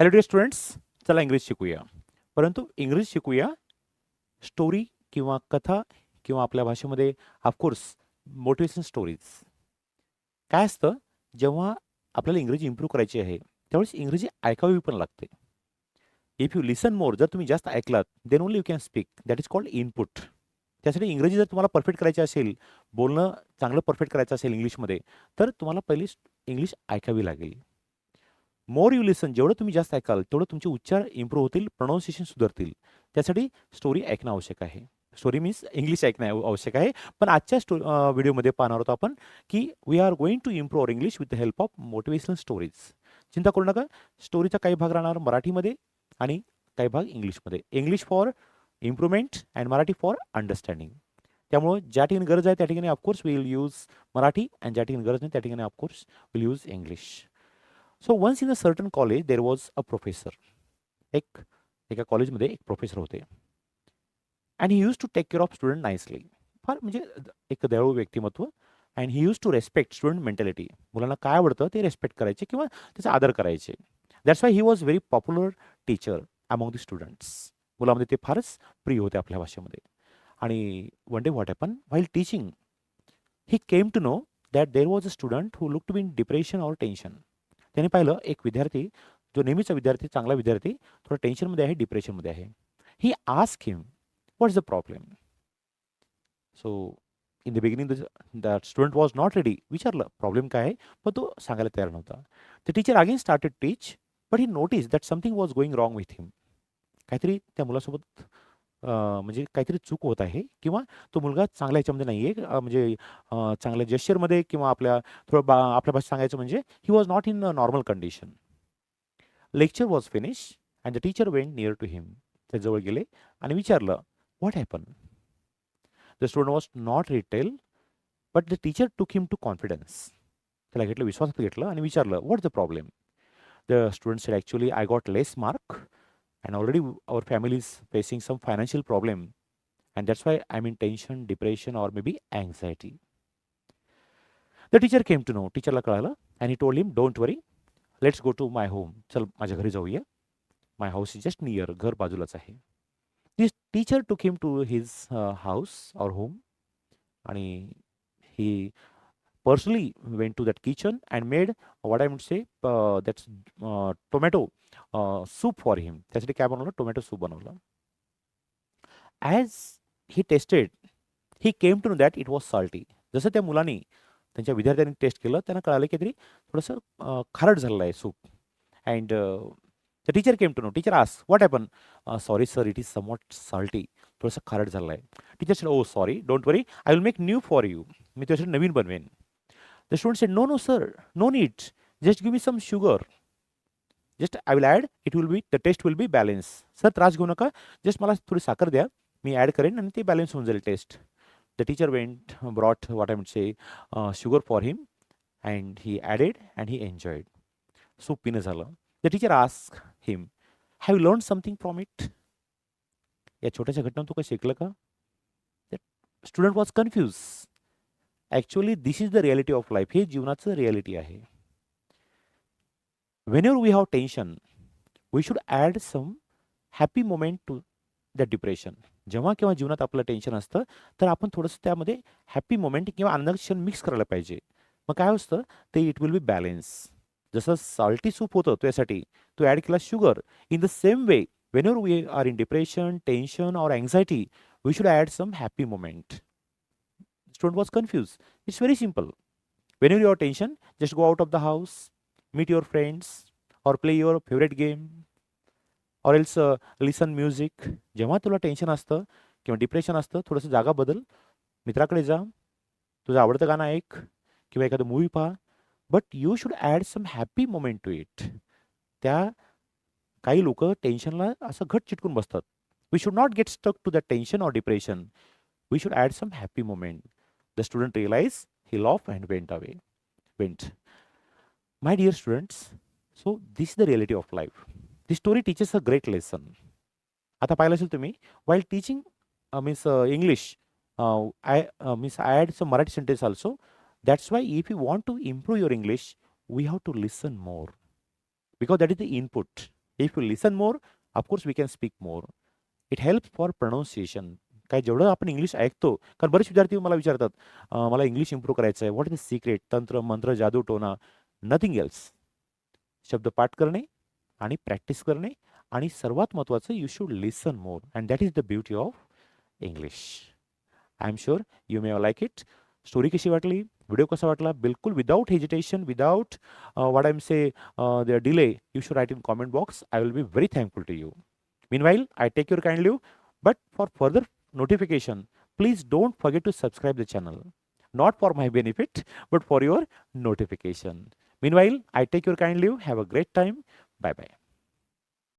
Hello dear students चला English शिकूया. परंतु इंग्लिश शिकूया. स्टोरी किंवा कथा किंवा आपल्या भाषेमध्ये ऑफकोर्स मोटिवेशन स्टोरीज काय असतं? जेव्हा आपल्याला इंग्रजी इम्प्रूव्ह करायची आहे त्यावेळेस इंग्रजी ऐकावी पण लागते. इफ यू लिसन मोर जर तुम्ही जास्त ऐकलात then only you can speak that is called input त्यासाठी इंग्रजी जर तुम्हाला परफेक्ट करायची असेल बोलणं चांगलं परफेक्ट करायचं असेल इंग्लिशमध्ये तर तुम्हाला पहिली इंग्लिश ऐकावी लागेल. मोर यू लिसन जेवढं तुम्ही जास्त ऐकाल तेवढं तुमचे उच्चार इम्प्रूव्ह होतील प्रोनाऊन्सिएशन सुधारतील. त्यासाठी स्टोरी ऐकणं आवश्यक आहे. स्टोरी मीन्स इंग्लिश ऐकणं आवश्यक आहे. पण आजच्या स्टो व्हिडिओमध्ये पाहणार आहोत आपण की we are going to improve our English with the help of motivational stories चिंता करू नका. स्टोरीचा काही भाग राहणार मराठीमध्ये आणि काही भाग इंग्लिशमध्ये English for improvement and Marathi for understanding त्यामुळं ज्या ठिकाणी गरज आहे त्या ठिकाणी of course will use Marathi and ज्या ठिकाणी गरज नाही त्या ठिकाणी of course will use English so once in a certain college there was a professor एक एका कॉलेजमध्ये एक प्रोफेसर होते and he use to take care of student nicely फार म्हणजे एक दयाळू व्यक्तिमत्व and he use to respect student mentality मुलांना काय आवडतं ते रेस्पेक्ट करायचे किंवा त्याचा आदर करायचे that's why he was very popular teacher among the students मुलामध्ये ते फारच प्रिय होते आपल्या भाषेमध्ये आणि one day what happen while teaching he came to know that there was a student who look to be in depression or tension त्यांनी पाहिलं एक विद्यार्थी जो नेहमीचा विद्यार्थी चांगला विद्यार्थी थोडा टेन्शनमध्ये आहे डिप्रेशनमध्ये आहे. He ask him what is the problem so in the beginning the student was not ready विचारलं प्रॉब्लेम काय आहे? पण तो सांगायला तयार नव्हता. The teacher again started teach but he notice that something was going wrong with him काहीतरी त्या मुलासोबत म्हणजे काहीतरी चूक होत आहे किंवा तो मुलगा चांगल्या ह्याच्यामध्ये नाही आहे. म्हणजे चांगल्या जेस्चरमध्ये किंवा आपल्या थोडं बा आपल्या भाषेत सांगायचं म्हणजे he was not in normal condition lecture was finish and the teacher went near to him त्याजवळ गेले आणि विचारलं what happen the student was not retail but the teacher took him to confidence त्याला घेतलं विश्वासात घेतलं आणि विचारलं what the problem the student said actually I got less mark and already our family is facing some financial problem and that's why I mean tension depression or may be anxiety the teacher came to know टीचरला कळालं and he told him don't worry let's go to my home चल माझ्या घरी जाऊया my house is just near घर बाजूलाच आहे this teacher took him to his house or home आणि he personally went to that kitchen and made what I would say that's tomato soup for him त्यासाठी काय बनवलं tomato soup बनवलं as he tasted he came to know that it was salty जसं त्या मुलांनी त्यांच्या विद्यार्थ्यांनी टेस्ट केलं त्यांना कळालं की तरी थोडंसं अ, खारट झालेलं आहे soup and the teacher came to know teacher ask what happen sorry sir it is somewhat salty थोडंसं खारट झालेलं आहे teacher said oh sorry don't worry I will make new for you मी त्यासाठी नवीन बनवेन the student said no no sir no need just give me some sugar just I will add it will be the taste will be balance sir त्रास घेऊ नका just मला थोडी साखर द्या मी add करेन आणि ते बॅलन्स होऊन जाईल taste the teacher went brought what I might say sugar for him and he added and he enjoyed soup पिणं झालं the teacher ask him have you learn something from it या छोट्याशा घटना तू काय शिकलं का student was confuse Actually this is the reality of life हे जीवनाचं रियालिटी आहे. When whenever we have tension we should add some happy moment to the depression जेव्हा केव्हा जीवनात आपलं टेन्शन असतं तर आपण थोडंसं त्यामध्ये हॅपी मोमेंट किंवा आनंदाचे क्षण मिक्स करायला पाहिजे. मग काय असतं? ते इट विल बी बॅलेन्स जसं साल्टी सूप होतं त्यासाठी तो ॲड केला sugar in the same way whenever we are in depression tension or anxiety we should add some happy moment Student was confused. It's very simple. When you your tension just go out of the house meet your friends or play your favorite game or else uh, listen music. जेव्हा तुला tension असतं किंवा depression असतं थोडंसं जागा बदल. मित्राकडे जा. तुझं आवडतं गाणं ऐक किंवा एखादं मूवी पहा. But you should add some happy moment to it त्या काही लोक टेन्शनला असं घट चिटकून बसतात. We should not get stuck to the tension or depression we should add some happy moment The student realize he laugh and went away went My dear students, so this is the reality of life. This story teaches a great lesson. आता पाहिलं असेल तुम्ही while teaching means English I means I add some Marathi sentence also that's why if you want to improve your English we have to listen more because that is the input if you listen more of course we can speak more it help for pronunciation काय जेवढं आपण English ऐकतो कारण बरेच विद्यार्थी मला विचारतात मला इंग्लिश इम्प्रूव्ह करायचं आहे. व्हॉट इज द सिक्रेट तंत्र मंत्र जादू टोना? नथिंग एल्स शब्द पाठ करणे आणि प्रॅक्टिस करणे आणि सर्वात महत्त्वाचं you should listen more and that is the beauty of English I am sure you may like it story कशी वाटली? व्हिडिओ कसा वाटला? बिलकुल without hesitation without what I am say the delay you should write in comment box I will be very thankful to you mean while I take your kind leave, but for further notification, please don't forget to subscribe the channel. Not for my benefit, but for your notification. Meanwhile, I take your kind leave. Have a great time. Bye bye.